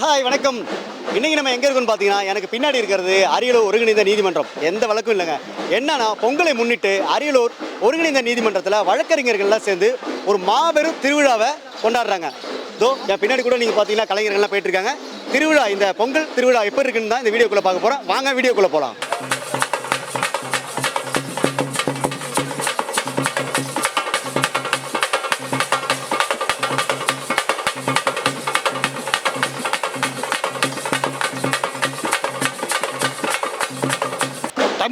Hi வணக்கம். இன்னைக்கு நம்ம எங்க இருக்கோம்னு பார்த்தீங்கன்னா எனக்கு பின்னாடி இருக்கிறது அரியலூர் ஒருங்கிணைந்த நீதிமன்றம். எந்த வழக்கும் இல்லைங்க. என்னன்னா பொங்கலை முன்னிட்டு அரியலூர் ஒருங்கிணைந்த நீதிமன்றத்தில் வழக்கறிஞர்கள்லாம் சேர்ந்து ஒரு மாபெரும் திருவிழாவை கொண்டாடுறாங்க. தோ என் பின்னாடி கூட நீங்கள் பார்த்தீங்கன்னா கலைஞர்கள்லாம் போயிட்டு இருக்காங்க. திருவிழா இந்த பொங்கல் திருவிழா எப்படி இருக்குன்னு தான் இந்த வீடியோக்குள்ளே பார்க்க போகிறோம் வாங்க வீடியோக்குள்ளே போகலாம்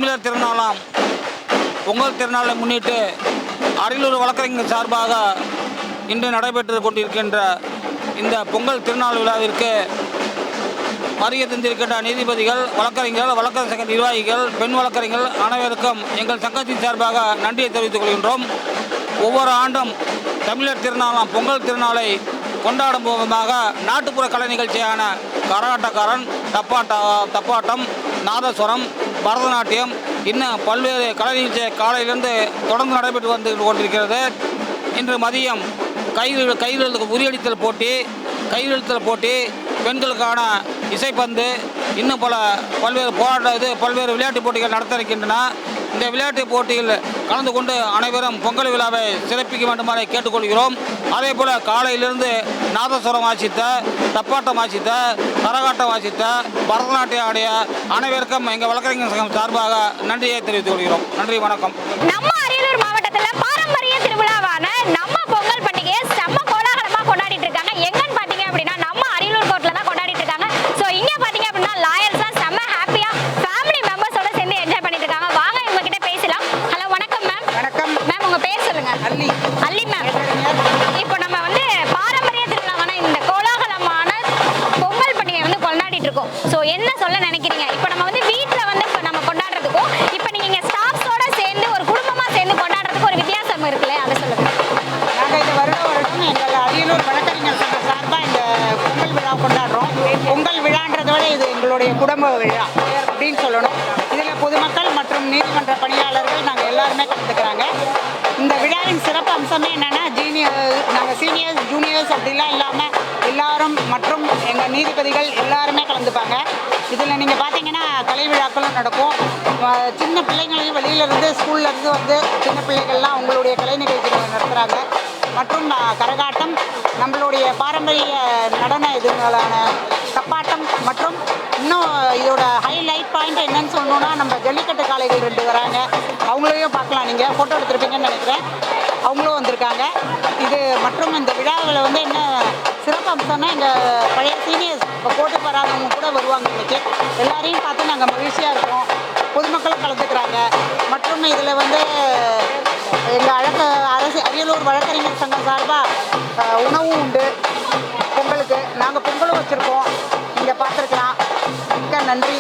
தமிழர் திருநாளாம். பொங்கல் திருநாளை முன்னிட்டு அரியலூர் வழக்கறிஞர் சார்பாக இன்று நடைபெற்று கொண்டிருக்கின்ற இந்த பொங்கல் திருநாள் விழாவிற்கு வருகை தந்திருக்கின்ற நீதிபதிகள் வழக்கறிஞர்கள் வழக்கறிஞர் சங்க நிர்வாகிகள் பெண் வழக்கறிஞர்கள் அனைவருக்கும் எங்கள் சங்கத்தின் சார்பாக நன்றியை தெரிவித்துக் கொள்கின்றோம். ஒவ்வொரு ஆண்டும் தமிழர் திருநாளாம் பொங்கல் திருநாளை கொண்டாடும் விதமாக நாட்டுப்புற கலை நிகழ்ச்சியான கரகாட்டக்காரன் தப்பாட்ட தப்பாட்டம் நாதஸ்வரம் பரதநாட்டியம் இன்னும் பல்வேறு கலை நிகழ்ச்சி காலையிலிருந்து தொடர்ந்து நடைபெற்று வந்து கொண்டிருக்கிறது. இன்று மதியம் கயிறு கயிறு உரியடித்தல் போட்டி கயிறெழுத்தல் போட்டி பெண்களுக்கான இசைப்பந்து இன்னும் பல பல்வேறு போராட்ட இது பல்வேறு விளையாட்டுப் போட்டிகள் நடத்த இருக்கின்றன. இந்த விளையாட்டுப் போட்டியில் கலந்து கொண்டு அனைவரும் பொங்கல் விழாவை சிறப்பிக்க வேண்டுமாறு கேட்டுக்கொள்கிறோம். அதே போல் காலையிலிருந்து நாதஸ்வரம் வாசித்த தப்பாட்டம் வாசித்த கரகாட்டம் வாசித்த பரதநாட்டியம் ஆடிய அனைவருக்கும் எங்கள் வழக்கறிஞர் சங்கம் சார்பாக நன்றியை தெரிவித்துக் கொள்கிறோம். நன்றி வணக்கம். குடும்ப விழா அப்படின்னு சொல்லணும். இதில் பொதுமக்கள் மற்றும் நீதிமன்ற பணியாளர்கள் நாங்கள் எல்லாருமே கலந்துக்கிறாங்க. இந்த விழாவின் சிறப்பு அம்சமே என்னென்னா ஜீனியர் நாங்கள் சீனியர்ஸ் ஜூனியர்ஸ் அப்படிலாம் இல்லாமல் எல்லாரும் மற்றும் எங்கள் நீதிபதிகள் எல்லாருமே கலந்துப்பாங்க. இதில் நீங்கள் பார்த்தீங்கன்னா கலை விழாக்களும் நடக்கும். சின்ன பிள்ளைங்களையும் வெளியிலேருந்து ஸ்கூல்லேருந்து வந்து சின்ன பிள்ளைகள்லாம் அவங்களுடைய கலை நிகழ்ச்சிகளை நடத்துகிறாங்க மற்றும் கரகாட்டம் நம்மளுடைய பாரம்பரிய நடன இதுங்களான தப்பாட்டம் பாயிண்ட் என்னன்னு சொல்லணும்னா நம்ம ஜல்லிக்கட்டு காளைகள் ரெண்டு வராங்க. அவங்களையும் பார்க்கலாம் நீங்கள் ஃபோட்டோ எடுத்துருப்பீங்கன்னு நினைக்கிறேன். அவங்களும் வந்திருக்காங்க. இது மற்றும் இந்த விழாவில் வந்து என்ன சிறப்பு அம்சம்னா எங்கள் பழைய சீனியர்ஸ் இப்போ போட்டு வராதவங்க கூட வருவாங்க இன்றைக்கி எல்லாரையும் பார்த்து நாங்கள் மகிழ்ச்சியாக இருக்கோம். பொதுமக்களும் கலந்துக்கிறாங்க. மற்றும் இதில் வந்து எங்கள் அழக அரசு அரியலூர் வழக்கறிஞர் சங்கம் சார்பாக உணவும் உண்டு. பொங்கலுக்கு நாங்கள் பொங்கலும் வச்சுருக்கோம். நீங்கள் பார்த்துருக்கலாம். மிக்க நன்றி.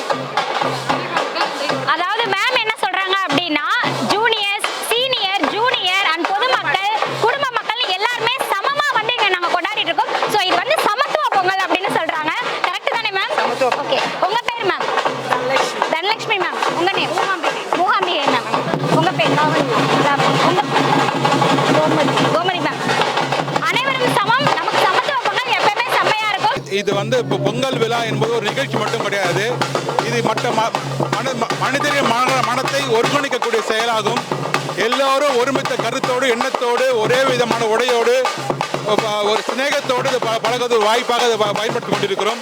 இது வந்து இப்போ பொங்கல் விழா என்பது ஒரு நிகழ்ச்சி மட்டும் கிடையாது. இது மற்ற ம- மனிதனின் மன மனத்தை ஒருங்கிணைக்கக்கூடிய செயலாகும். எல்லோரும் ஒருமித்த கருத்தோடு எண்ணத்தோடு ஒரே விதமான உடையோடு ஒரு சிநேகத்தோடு பழகிறது ப- வாய்ப்பாக இதை பயன்படுத்திக் கொண்டிருக்கிறோம்.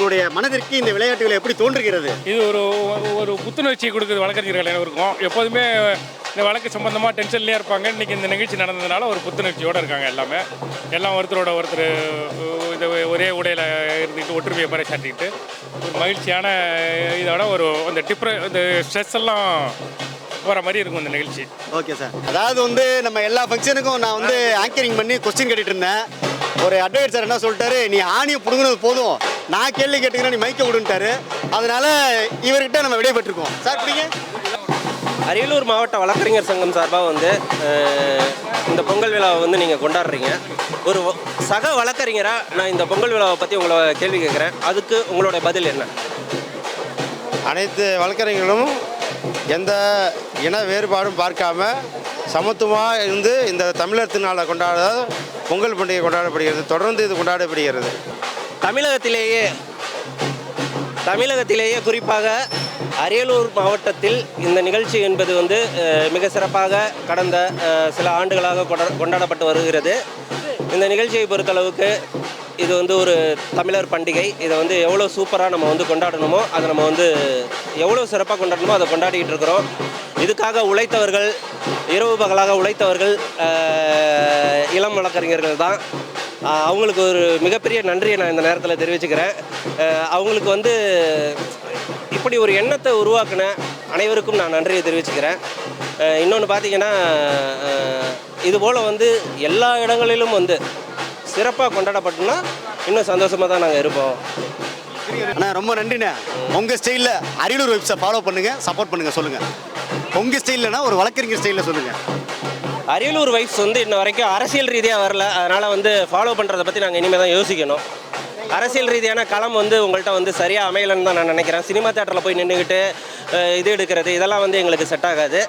உங்களுடைய மனதிற்கு இந்த விளையாட்டுகள் எப்படி தோன்றுகிறது? இது ஒரு ஒரு புத்துணர்ச்சி கொடுக்குது வழக்கறிஞர்கள் அனைவருக்கும். எப்போதுமே இந்த வழக்கு சம்பந்தமாக டென்ஷன்லேயே இருப்பாங்க. இன்றைக்கி இந்த நிகழ்ச்சி நடந்ததுனால ஒரு புத்துணர்ச்சியோடு இருக்காங்க எல்லாமே. எல்லாம் ஒருத்தரோட ஒருத்தர் இது ஒரே உடையில் இருந்துக்கிட்டு ஒற்றுமையை பறைசாட்டிக்கிட்டு ஒரு மகிழ்ச்சியான இதோட ஒரு அந்த டிப்ர இந்த ஸ்ட்ரெஸ் எல்லாம் போகிற மாதிரி இருக்கும் இந்த நிகழ்ச்சி. Okay sir. அதாவது வந்து நம்ம எல்லா ஃபங்க்ஷனுக்கும் நான் வந்து ஆங்கரிங் பண்ணி கொஸ்டின் கேட்டுட்டு இருந்தேன். ஒரு அட்வைட் சார் என்ன சொல்லிட்டாரு? நீ ஆணியை பிடுங்கினது போதும். நான் கேள்வி கேட்டுக்கிறேன் நீ மைக்க விடுன்ட்டாரு. அதனால இவர்கிட்ட நம்ம விடைபெற்றிருக்கோம். சார் பிடிங்க. அரியலூர் மாவட்ட வழக்கறிஞர் சங்கம் சார்பாக வந்து இந்த பொங்கல் விழாவை வந்து நீங்கள் கொண்டாடுறீங்க. ஒரு வ- சக வழக்கறிஞராக நான் இந்த பொங்கல் விழாவை பற்றி உங்களை கேள்வி கேட்குறேன். அதுக்கு உங்களோட பதில் என்ன? அனைத்து வழக்கறிஞர்களும் எந்த இன வேறுபாடும் பார்க்காம சமத்துவமாக இருந்து இந்த தமிழர் திருநாளை கொண்டாட பொங்கல் பண்டிகை கொண்டாடப்படுகிறது தொடர்ந்து இது கொண்டாடப்படுகிறது. தமிழகத்திலேயே தமிழகத்திலேயே குறிப்பாக அரியலூர் மாவட்டத்தில் இந்த நிகழ்ச்சி என்பது வந்து மிக சிறப்பாக கடந்த சில ஆண்டுகளாக கொண்டா- கொண்டாடப்பட்டு வருகிறது. இந்த நிகழ்ச்சியை பொறுத்தளவுக்கு இது வந்து ஒரு தமிழர் பண்டிகை. இதை வந்து எவ்வளோ சூப்பராக நம்ம வந்து கொண்டாடணுமோ அதை நம்ம வந்து எவ்வளோ சிறப்பாக கொண்டாடணுமோ அதை கொண்டாடிக்கிட்டு இருக்கிறோம். இதுக்காக உழைத்தவர்கள் இரவு பகலாக உழைத்தவர்கள் இளம் வழக்கறிஞர்கள் தான். அவங்களுக்கு ஒரு மிகப்பெரிய நன்றியை நான் இந்த நேரத்தில் தெரிவிச்சுக்கிறேன். அவங்களுக்கு வந்து இப்படி ஒரு எண்ணத்தை உருவாக்கின அனைவருக்கும் நான் நன்றியை தெரிவிச்சுக்கிறேன். இன்னொன்று பார்த்தீங்கன்னா இதுபோல் வந்து எல்லா இடங்களிலும் வந்து சிறப்பாக கொண்டாடப்பட்டோம்னா இன்னும் சந்தோஷமாக தான் நாங்கள் இருப்போம். அண்ணா ரொம்ப நன்றிண்ணே. உங்கள் ஸ்டைலில் அரியலூர் வெப்ஸை ஃபாலோ பண்ணுங்கள் சப்போர்ட் பண்ணுங்கள் சொல்லுங்கள் உங்கள் ஸ்டைல்லனா ஒரு வழக்கறிஞர் ஸ்டைலில் சொல்லுங்கள் அரியலூர் வைஃப்ஸ் வந்து இன்ன வரைக்கும் அரசியல் ரீதியாக வரல. அதனால் வந்து ஃபாலோ பண்ணுறதை பற்றி நாங்கள் இனிமேல் தான் யோசிக்கணும். அரசியல் ரீதியான களம் வந்து உங்கள்கிட்ட வந்து சரியாக அமையலன்னு தான் நான் நினைக்கிறேன். சினிமா தேட்டரில் போய் நின்றுக்கிட்டு இது எடுக்கிறது இதெல்லாம் வந்து எங்களுக்கு செட் ஆகாது.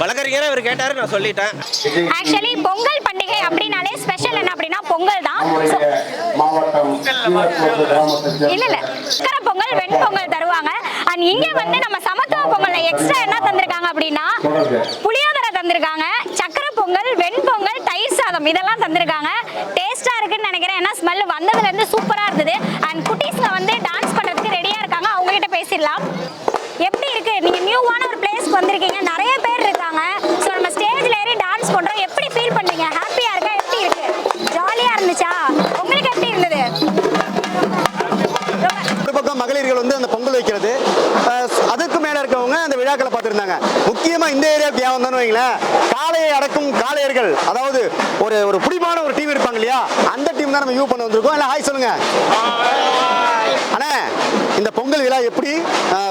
வழக்கறிஞராக அவர் கேட்டார் நான் சொல்லிட்டேன். ஆக்சுவலி பொங்கல் பண்டிகை அப்படின்னாலே ஸ்பெஷல் என்ன அப்படின்னா பொங்கல் தான். So, இல்ல இல்ல. வெண் பொங்கல் தருவாங்க. அண்ட் இங்க வந்து நம்ம சமத்துவ பொங்கல்ல எக்ஸ்ட்ரா என்ன தந்திருக்காங்க அப்படின்னா புளியோதரை தந்திருக்காங்க. சக்கரை பொங்கல் வெண்பொங்கல் தயிர் சாதம் இதெல்லாம் தந்திருக்காங்க. டேஸ்டா இருக்குன்னு நினைக்கிறேன். ஏன்னா ஸ்மெல் வந்ததுல இருந்து சூப்பரா இருந்தது. அண்ட் குட்டீஸ்ல வந்து டான்ஸ் பண்றதுக்கு ரெடியா இருக்காங்க. அவங்க கிட்ட பேசிடலாம். எப்படி இருக்கு? நீங்க நியூவான ஒரு பிளேஸ்க்கு வந்திருக்கீங்க. நிறைய பேர் முக்கியமா இந்த ஏரியாவுக்கு ஏன் வந்தோன்னு வைங்களேன். காளையை அடக்கும் காளையர்கள் அதாவது ஒரு ஒரு பிடிமான ஒரு டீம் இருப்பாங்க இல்லையா? அந்த டீம் தான் நம்ம யூ பண்ண வந்திருக்கோம். இல்லை ஹாய் சொல்லுங்க. அண்ணே இந்த பொங்கல் விழா எப்படி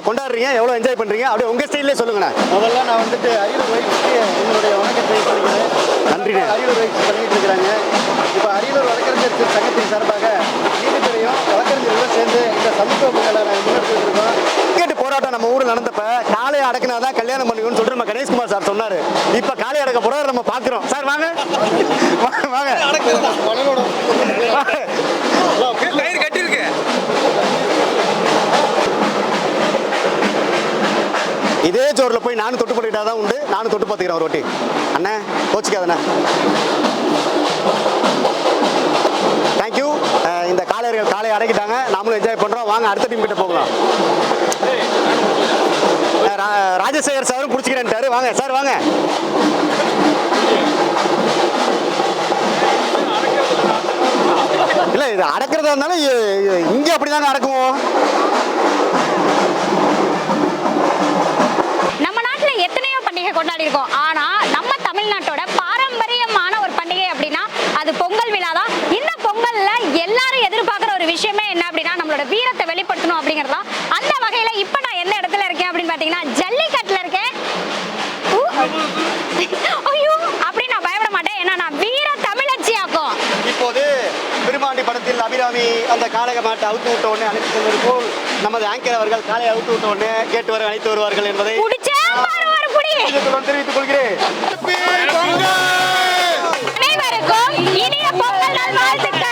கொண்டாடுறீங்க? எவ்வளோ என்ஜாய் பண்றீங்க? அப்படியே உங்க ஸ்டைல்லே சொல்லுங்கண்ணே. முதல்ல நான் வந்துட்டு அரியலூர் வைப்ஸ்க்கு என்னுடைய வணக்கத்தை பண்ணிக்கிறேன் நன்றிண்ணே. அரியலூர் வைப்ஸ் பண்ணிட்டு இருக்கிறாங்க. இப்போ அரியலூர் வழக்கறிஞர் சங்கத்தின் சார்பாக நீதித்துறையும் வழக்கறிஞர்களும் சேர்ந்து இந்த சமத்துவ பொங்கலை நாங்கள் கேட்டு போராட்டம் நம்ம ஊர்ல நடந்தப்ப காளையை அடக்குனாதான் கல்யாணம் பண்ணுவோம்னு சொல்லிட்டு நம்ம கணேஷ்குமார் சார் சொன்னாரு. இப்ப காளை அடக்க போறாரு நம்ம பாக்குறோம். சார் வாங்க. வாங்க, இதே ஜோர்ல போய் நானும் தொட்டு போட்டுக்கிட்டா தான் உண்டு. நானும் தொட்டு பார்த்துக்கிறேன் ஒரு வாட்டி. அண்ணே கோச்சிக்காதண்ணே. தேங்க்யூ இந்த காளையர்கள் காலையை அடக்கிட்டாங்க. நாமளும் என்ஜாய் பண்றோம். வாங்க அடுத்த டீம் கிட்ட போகலாம். ராஜசேகர் சாரும் பிடிச்சிக்கிறேன்ட்டாரு. வாங்க சார் வாங்க. இல்ல இது அடக்கிறதா இருந்தாலும் இங்க அடக்குவோம். நம்ம நாட்டுல எத்தனையோ பண்டிகை கொண்டாடி இருக்கோம் ஆனா நம்ம தமிழ்நாட்டோட பாரம்பரியமான ஒரு பண்டிகை அப்படின்னா அது பொங்கல் விழா தான். இந்த பொங்கல்ல எல்லாரும் எதிர்பார்க்குற ஒரு விஷயமே என்ன அப்படின்னா நம்மளோட வீரத்தை வெளிப்படுத்தணும் அப்படிங்கிறது அந்த வகையில இப்ப ஐயோ அப்படி நான் பயப்பட மாட்டேன். ஏன்னா நான் வீர தமிழச்சி ஆக்கும் இப்போது பெருமாண்டி படத்தில் அபிராமி அந்த காளைக மாட்டை அவுத்து விட்ட உடனே அழைத்து செல்வது போல் நமது ஆங்கர் அவர்கள் காளையை அவுத்து விட்ட உடனே கேட்டு வர அழைத்து வருவார்கள் என்பதை தெரிவித்துக் கொள்கிறேன். அனைவருக்கும் இனிய பொங்கல் நல் வாழ்த்துக்கள்